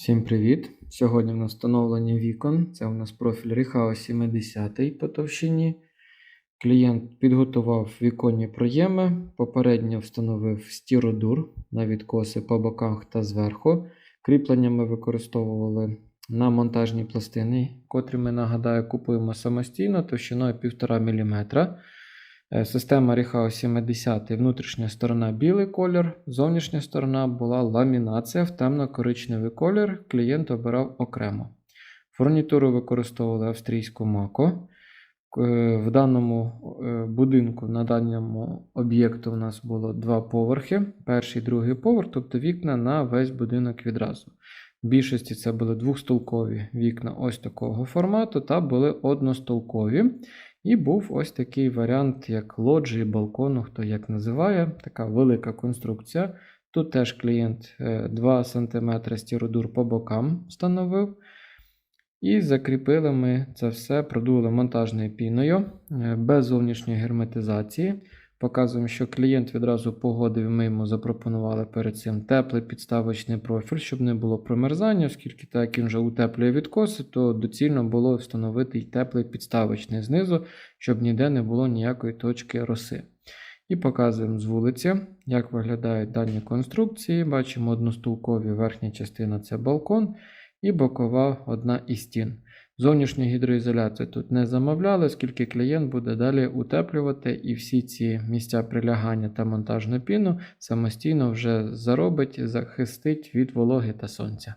Всім привіт! Сьогодні в нас встановлення вікон. Це у нас профіль Ріхао 70 по товщині. Клієнт підготував віконні проєми, попередньо встановив стіродур на відкоси по боках та зверху. Кріплення ми використовували на монтажні пластини, котрі ми нагадаю купуємо самостійно товщиною 1,5 мм. Е, Система Ріхао 70 внутрішня сторона білий колір, зовнішня сторона була ламінація в темно-коричневий колір. Клієнт обирав окремо. Фурнітуру використовували австрійську мако. Е, В даному е, будинку, на даному об'єкту, у нас було два поверхи: перший, і другий поверх, тобто вікна на весь будинок відразу. В більшості це були двохстолкові вікна ось такого формату, та були одностолкові. І був ось такий варіант, як лоджії, балкону, хто як називає, така велика конструкція. Тут теж клієнт е, 2 см стіродур по бокам встановив. І закріпили ми це все, продули монтажною піною е, без зовнішньої герметизації. Показуємо, що клієнт відразу погодив, ми йому запропонували перед цим теплий підставочний профіль, щоб не було промерзання, оскільки так як він вже утеплює відкоси, то доцільно було встановити й теплий підставочний знизу, щоб ніде не було ніякої точки роси. І показуємо з вулиці, як виглядають дані конструкції. Бачимо одностулкові верхня частина це балкон і бокова одна із стін. Зовнішню гідроізоляцію тут не замовляли, оскільки клієнт буде далі утеплювати і всі ці місця прилягання та монтажну піну самостійно вже заробить, захистить від вологи та сонця.